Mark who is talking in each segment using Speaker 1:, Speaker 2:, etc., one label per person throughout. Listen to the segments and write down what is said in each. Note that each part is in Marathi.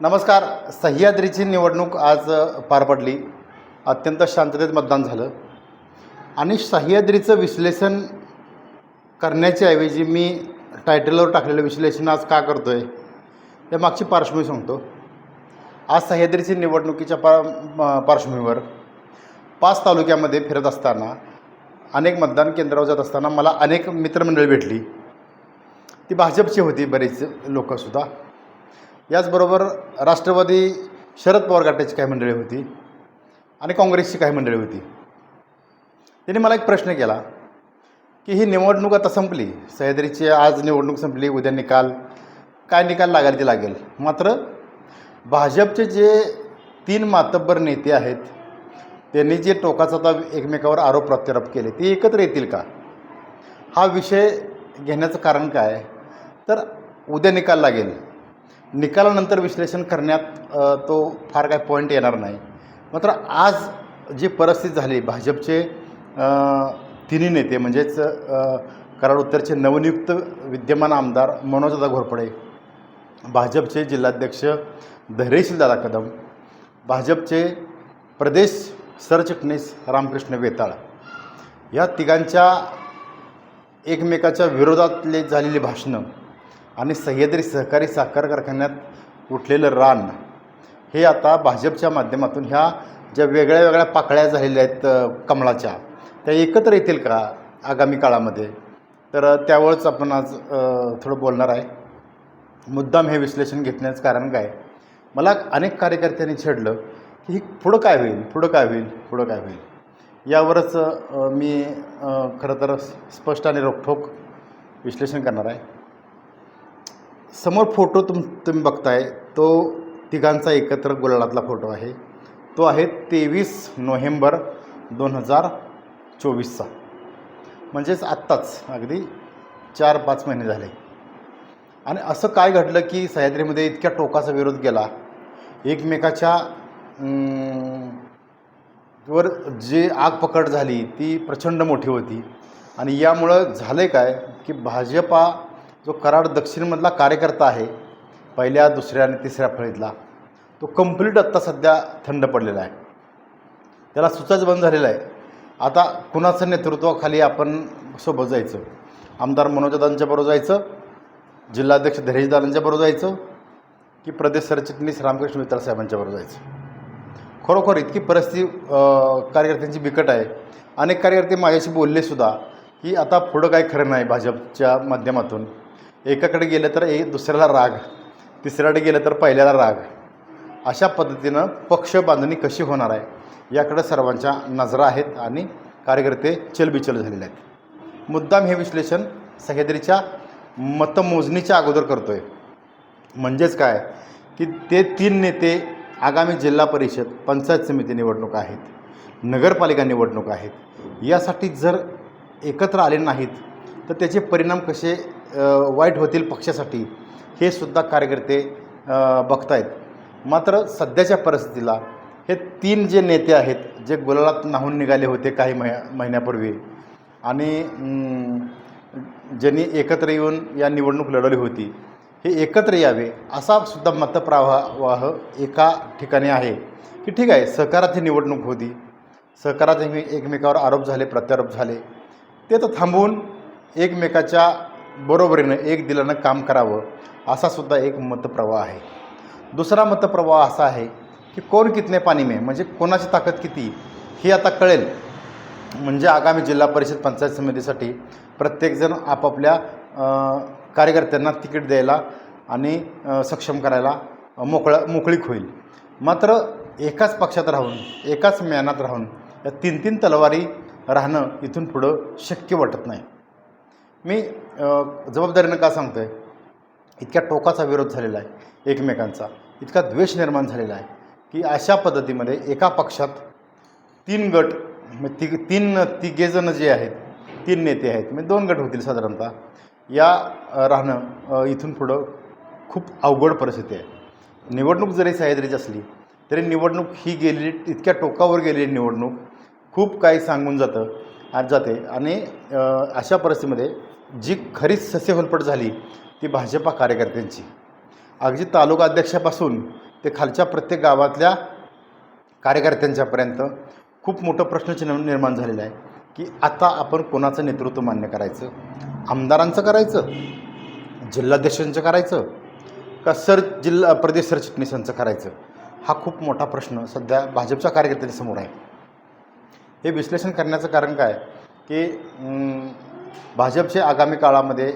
Speaker 1: नमस्कार. सह्याद्रीची निवडणूक आज पार पडली. अत्यंत शांततेत मतदान झालं. आणि सह्याद्रीचं विश्लेषण करण्याच्या ऐवजी मी टायटलवर टाकलेलं विश्लेषण आज का करतो आहे या मागची पार्श्वभूमी सांगतो. आज सह्याद्रीची निवडणुकीच्या पा पार्श्वभूमीवर पाच तालुक्यामध्ये फिरत असताना अनेक मतदान केंद्रावर जात असताना मला अनेक मित्रमंडळी भेटली. ती भाजपची होती बरेच लोकंसुद्धा याचबरोबर राष्ट्रवादी शरद पवार गटाची काही मंडळी होती आणि काँग्रेसची काही मंडळी होती. त्यांनी मला एक प्रश्न केला की ही निवडणूक आता संपली. सह्याद्रीची आज निवडणूक संपली उद्या निकाल. काय निकाल लागेल ते लागेल? मात्र भाजपचे जे तीन मातब्बर नेते आहेत त्यांनी जे टोकाचा आता एकमेकावर आरोप प्रत्यारोप केले ते एकत्र येतील का? हा विषय घेण्याचं कारण काय? तर उद्या निकाल लागेल. निकालानंतर विश्लेषण करण्यात तो फार काय पॉईंट येणार नाही. मात्र आज जी परिस्थिती झाली भाजपचे तिन्ही नेते म्हणजेच कराड उत्तरचे नवनियुक्त विद्यमान आमदार मनोजदादा घोरपडे भाजपचे जिल्हाध्यक्ष धैर्यशीलदादा कदम भाजपचे प्रदेश सरचिटणीस रामकृष्ण वेताळ या तिघांच्या एकमेकाच्या विरोधातले झालेली भाषणं आणि सह्याद्री सहकारी साखर कारखान्यात उठलेलं रान हे आता भाजपच्या माध्यमातून ह्या ज्या वेगळ्या वेगळ्या पाकळ्या झालेल्या आहेत कमळाच्या त्या एकत्र येतील का आगामी काळामध्ये? तर त्यावरच आपण आज थोडं बोलणार आहे. मुद्दाम हे विश्लेषण घेतण्याचं कारण काय? मला अनेक कार्यकर्त्यांनी छेडलं की ही पुढं काय होईल पुढं काय होईल पुढं काय होईल? यावरच मी खरं तर स्पष्ट आणि रोखठोक विश्लेषण करणार आहे. समोर फोटो तुम तुम्ही बघताय तो तिघांचा एकत्र गुलालातला फोटो आहे. तो आहे तेवीस नोव्हेंबर दोन हजार चोवीसचा. म्हणजेच आत्ताच अगदी चार पाच महिने झाले. आणि असं काय घडलं की सह्याद्रीमध्ये इतक्या टोकाचा विरोध गेला एकमेकाच्या वर जी आग पकड झाली ती प्रचंड मोठी होती. आणि यामुळं झालं काय की भाजपा जो कराड दक्षिणमधला कार्यकर्ता आहे पहिल्या दुसऱ्या आणि तिसऱ्या फळीतला तो कंप्लीट आत्ता सध्या थंड पडलेला आहे. त्याला सुचाच बंद झालेला आहे. आता कुणाचं नेतृत्वाखाली आपण सोबत जायचं? आमदार मनोजदांच्या बरोबर जायचं? जिल्हाध्यक्ष धैर्यदारांच्या बरोबर जायचं? की प्रदेश सरचिटणीस रामकृष्ण मित्रा साहेबांच्याबरोबर जायचं? खरोखर इतकी परिस्थिती कार्यकर्त्यांची बिकट आहे. अनेक कार्यकर्ते माझ्याशी बोललेसुद्धा की आता पुढं काय खरं नाही भाजपच्या माध्यमातून. एकाकडे गेलं तर ए दुसऱ्याला राग. तिसऱ्याकडे गेलं तर पहिल्याला राग. अशा पद्धतीनं पक्ष बांधणी कशी होणार आहे याकडे सर्वांच्या नजरा आहेत आणि कार्यकर्ते चलबिचल झालेले आहेत. मुद्दाम हे विश्लेषण सह्याद्रीच्या मतमोजणीच्या अगोदर करतो आहे म्हणजेच काय की ते तीन नेते आगामी जिल्हा परिषद पंचायत समिती निवडणूक आहेत नगरपालिका निवडणूक आहेत. यासाठी जर एकत्र आले नाहीत तर त्याचे परिणाम कसे वाईट होतील पक्षासाठी हे सुद्धा कार्यकर्ते बघतायत. मात्र सध्याच्या परिस्थितीला हे तीन जे नेते आहेत जे गुलालात नाहून निघाले होते काही मह महिन्यापूर्वी आणि ज्यांनी एकत्र येऊन या निवडणूक लढवली होती हे एकत्र यावे असा सुद्धा मतप्रवाह एका ठिकाणी आहे की ठीक आहे सहकारात ही निवडणूक होती. सहकारात एकमेकावर आरोप झाले प्रत्यारोप झाले. ते तर थांबवून एकमेकाच्या बरोबरीनं एक दिलानं काम करावं असा सुद्धा एक मतप्रवाह आहे. दुसरा मतप्रवाह असा आहे की कोण कितने पाणी मे म्हणजे कोणाची ताकद किती हे आता कळेल. म्हणजे आगामी जिल्हा परिषद पंचायत समितीसाठी प्रत्येकजण आपापल्या कार्यकर्त्यांना तिकीट द्यायला आणि सक्षम करायला मोकळा मोकळीक होईल. मात्र एकाच पक्षात राहून एकाच मॅनात राहून या तीन तीन तलवारी राहणं इथून पुढं शक्य वाटत नाही. मी जबाबदारीनं का सांगतो आहे इतक्या टोकाचा विरोध झालेला आहे एकमेकांचा. इतका द्वेष निर्माण झालेला आहे की अशा पद्धतीमध्ये एका पक्षात तीन गट म्हणजे तिघ तीन तिघेजणं जे आहेत तीन नेते आहेत म्हणजे दोन गट होतील साधारणतः या राहणं इथून पुढं खूप अवघड परिस्थिती आहे. निवडणूक जरी सह्याद्रीची असली तरी निवडणूक ही गेलेली इतक्या टोकावर गेलेली निवडणूक खूप काही सांगून जातं आज जाते. आणि अशा परिस्थितीमध्ये जी खरीच ससेहोलपट झाली ती भाजपा कार्यकर्त्यांची. अगदी तालुका अध्यक्षापासून ते खालच्या प्रत्येक गावातल्या कार्यकर्त्यांच्यापर्यंत खूप मोठं प्रश्नचिन्ह निर्माण झालेलं आहे की आता आपण कोणाचं नेतृत्व मान्य करायचं? आमदारांचं करायचं? जिल्हाध्यक्षांचं करायचं? का सर जिल्हा प्रदेश सरचिटणीसांचं करायचं? हा खूप मोठा प्रश्न सध्या भाजपच्या कार्यकर्त्यांसमोर आहे. हे विश्लेषण करण्याचं कारण काय? की भाजपचे आगामी काळामध्ये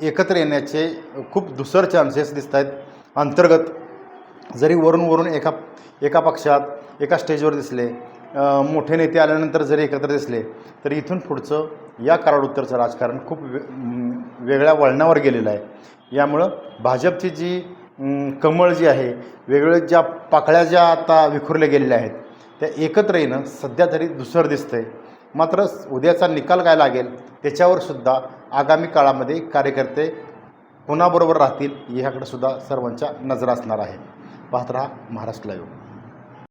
Speaker 1: एकत्र येण्याचे खूप दुसर चान्सेस दिसत आहेत अंतर्गत जरी वरून वरून एका एका पक्षात एका स्टेजवर दिसले मोठे नेते आल्यानंतर जरी एकत्र दिसले तरी इथून पुढचं या कराड उत्तरचं राजकारण खूप वे वेगळ्या वळणावर गेलेलं आहे. यामुळं भाजपची जी कमळ जी आहे वेगवेगळ्या ज्या पाकळ्या ज्या आता विखुरल्या गेलेल्या आहेत त्या एकत्र येणं सध्या तरी दुसरं दिसतं आहे मात्र उद्याचा निकाल काय लागेल त्याच्यावर सुद्धा आगामी काळामध्ये कार्यकर्ते कोणाबरोबर राहतील ह्याकडे सुद्धा सर्वांच्या नजर असणार आहे. पाहत राहा महाराष्ट्र लाईव्ह